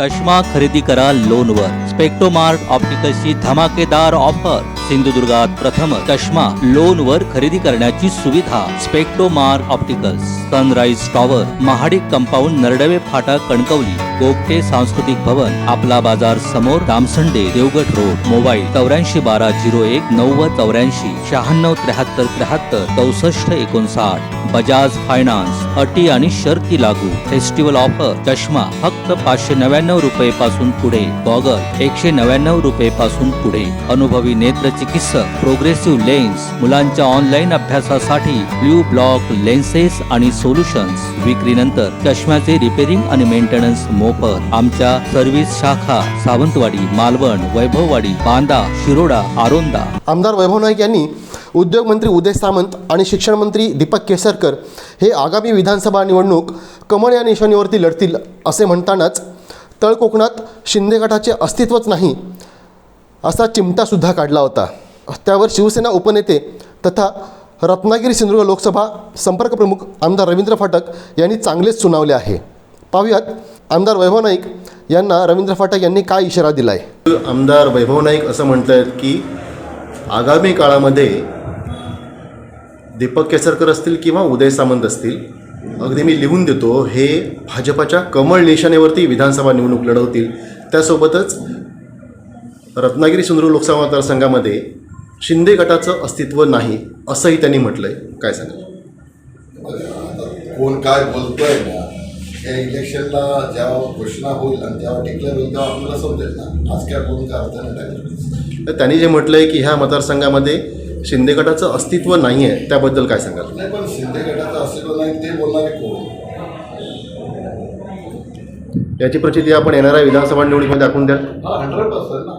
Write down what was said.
चष्मा खरेदी करा लोनवर. स्पेक्टोमार्ट ऑप्टिकल्सची धमाकेदार ऑफर. सिंधुदुर्गात प्रथम चष्मा लोनवर खरेदी करण्याची सुविधा स्पेक्टोमार opticals sunrise tower Mahadik compound Nardave फाटा कणकवली गोगटे सांस्कृतिक भवन आपला बाजार समोर दामसंडे देवगड रोड मोबाईल चौऱ्याऐंशी बारा झिरो एक नव्वद चौऱ्याऐंशी शहाण्णव त्र्याहत्तर त्र्याहत्तर चौसष्ट एकोणसाठ. बजाज फायनान्स अटी आणि शर्ती लागू. फेस्टिवल ऑफर चष्मा फक्त पाचशे नव्याण्णव रुपये पासून पुढे. गॉगल एकशे नव्याण्णव रुपये पासून पुढे. अनुभवी नेत्र चिकित्सक प्रोग्रेसिव्ह लेन्स मुलांच्या ऑनलाईन अभ्यासासाठी ब्ल्यू ब्लॉक लेन्सेस आणि सोल्युशन्स विक्रीनंतर चष्म्याचे रिपेरिंग आणि मेंटेनन्स मोफत. आमच्या सर्व्हिस शाखा सावंतवाडी मालवण वैभववाडी बांदा शिरोडा आरोंदा. आमदार वैभव नाईक यांनी उद्योगमंत्री उदय सामंत आणि शिक्षण मंत्री दीपक केसरकर हे आगामी विधानसभा निवडणूक कमळ या निशाणीवरती लढतील असे म्हणतानाच तळ कोकणात शिंदे गटाचे अस्तित्वच नाही. असा चिमटासुद्धा काढला होता. त्यावर शिवसेना उपनेते तथा रत्नागिरी सिंधुदुर्ग लोकसभा संपर्क प्रमुख आमदार रवींद्र फाटक यांनी चांगलेच सुनावले आहे. पाहुयात आमदार वैभव नाईक यांना रवींद्र फाटक यांनी काय इशारा दिला आहे आमदार वैभव नाईक असं म्हणत आहेत की आगामी काळामध्ये दीपक केसरकर असतील किंवा उदय सामंत असतील अगदी मी लिहून देतो हे भाजपाच्या कमळ निशाणेवरती विधानसभा निवडणूक लढवतील. त्यासोबतच रत्नागिरी सिंधुदुर्ग लोकसभा मतदारसंघामध्ये शिंदे गटाचं अस्तित्व नाही असंही त्यांनी म्हटलं आहे काय सांगाल? कोण काय बोलतोय ना या इलेक्शनला जेव्हा घोषणा होईल आणि जेव्हा डिक्लेअर होईल तेव्हा आपल्याला समजेल ना. आज काय बोलून काय अर्थ नाही टाकलं तर त्यांनी जे म्हटलं आहे की ह्या मतदारसंघामध्ये शिंदे गटाचं अस्तित्व नाही आहे त्याबद्दल काय सांगाल? नाही पण शिंदे गटाचं अस्तित्व नाही ते बोलणारे कोण? याची प्रचिती आपण येणाऱ्या विधानसभा निवडणुकीमध्ये दाखवून द्याल हा हंड्रेड पर्सेंट ना.